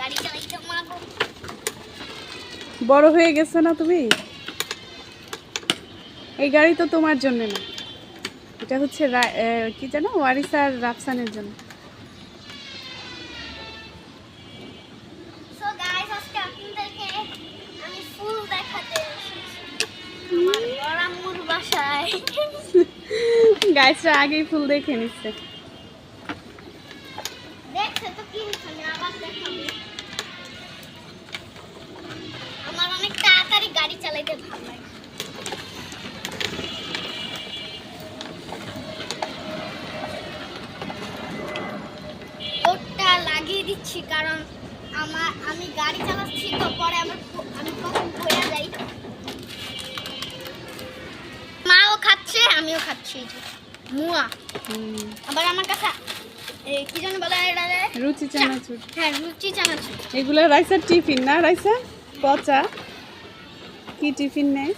গাড়ি চালাইতে মাগো বড় হয়ে গেছে না তুমি? এই গাড়ি তো তোমার জন্য না। এটা হচ্ছে কি জানো ওয়ারিস আর রাফসানের জন্য। গাছটা আগেই ফুল দেখে নিচ্ছে। দেখছে তো কি দেখাবো আমার অনেক তাড়াতাড়ি গাড়ি চালাইতে ভালো লাগে। ওটা লাগিয়ে দিচ্ছি কারণ আমার আমি গাড়ি চালাচ্ছি তো পরে আমার আমি কখন পড়ে যাই। মাও খাচ্ছে আমিও খাচ্ছি। মুয়া। আবার আমার কাছে কি যেন বলে এটা? রে? রুচি চানাচুর। হ্যাঁ চানাচুর। এগুলো রাইসার টিফিন না রাইসা পচা। কি টিফিন নেই